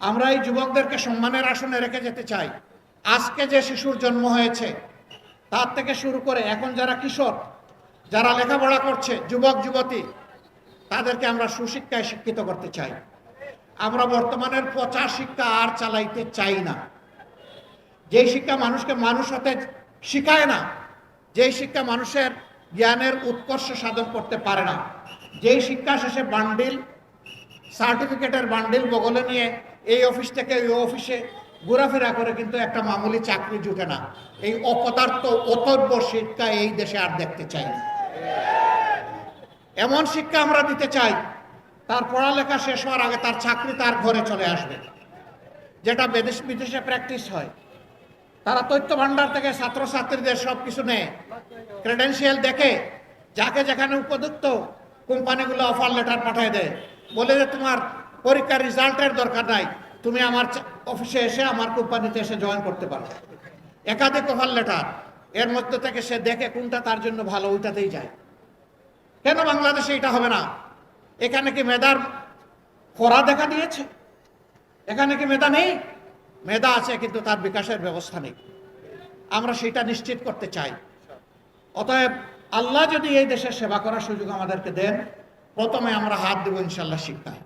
আমরা এই যুবকদেরকে সম্মানের আসনে রেখে যেতে চাই। আজকে যে শিশুর জন্ম হয়েছে, তার থেকে শুরু করে এখন যারা কিশোর, যারা লেখাপড়া করছে, যুবক, যুবতী, তাদেরকে আমরা সুশিক্ষায় শিক্ষিত করতে চাই। আমরা বর্তমানের পচা শিক্ষা আর চালাইতে চাই না। যেই শিক্ষা মানুষকে, মানুষ হতে শিখায় না, যেই শিক্ষা মানুষের জ্ঞানের উৎকর্ষ সাধন করতে পারে না, যেই শিক্ষা শেষে বান্ডিল, সার্টিফিকেটের বান্ডিল বগলে নিয়ে এই অফিস থেকে ওই অফিসে ঘোরাফেরা করে কিন্তু একটা মামুলি চাকরি জুটে না। এই অপদার্থ অতব্য শিক্ষা এই দেশে আর দেখতে চাই না। এমন শিক্ষা আমরা দিতে চাই, তার পড়ালেখা শেষ হওয়ার আগে তার চাকরি তার ঘরে চলে আসবে। যেটা বিদেশ বিদেশে প্র্যাকটিস হয়। তারা তথ্য ভাণ্ডার থেকে ছাত্রছাত্রীদের সব কিছু নেয়। ক্রেডেন্সিয়াল দেখে যাকে যেখানে উপযুক্ত কোম্পানিগুলো অফার লেটার পাঠিয়ে দেয়। বলে যে তোমার পরীক্ষার রেজাল্টের দরকার নাই। তুমি আমার অফিসে এসে আমার কোম্পানিতে এসে জয়েন করতে পারো। একাধিক অফার লেটার এর মধ্যে থেকে সে দেখে কোনটা তার জন্য ভালো, ওইটাতেই যায়। কেন বাংলাদেশে এটা হবে না? এখানে কি মেধার খরা দেখা দিয়েছে? এখানে কি মেধা নেই? মেধা আছে, কিন্তু তার বিকাশের ব্যবস্থা নেই। আমরা সেটা নিশ্চিত করতে চাই। অতএব আল্লাহ যদি এই দেশের সেবা করার সুযোগ আমাদেরকে দেন, প্রথমে আমরা হাত দেবো ইনশাল্লাহ শিক্ষায়।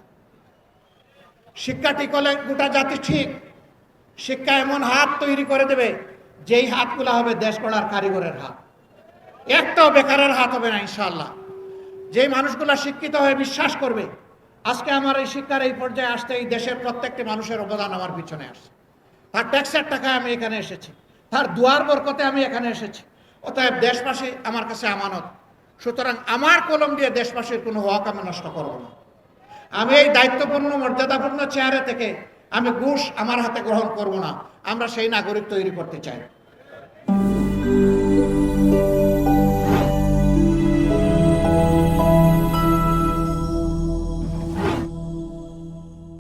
শিক্ষা ঠিক হলে গোটা জাতি ঠিক। শিক্ষা এমন হাত তৈরি করে দেবে, যেই হাতগুলো হবে দেশ গড়ার কারিগরের হাত। একটাও বেকারের হাত হবে না ইনশাল্লাহ যেই মানুষগুলা শিক্ষিত হয়ে বিশ্বাস করবে, আজকে আমার এই শিক্ষার এই পর্যায়ে আসতে এই দেশের প্রত্যেকটি মানুষের অবদান আমার পিছনে আসছে। তার ট্যাক্সের টাকায় আমি এখানে এসেছি। তার দুয়ার বরকতে আমি এখানে এসেছি। অতএব দেশবাসী আমার কাছে আমানত। সুতরাং আমার কলম দিয়ে দেশবাসীর কোনো হক আমি নষ্ট করব না। আমি এই দায়িত্বপূর্ণ মর্যাদাপূর্ণ চেয়ারে থেকে আমি ঘুষ আমার হাতে গ্রহণ করব না। আমরা সেই নাগরিক তৈরি করতে চাই।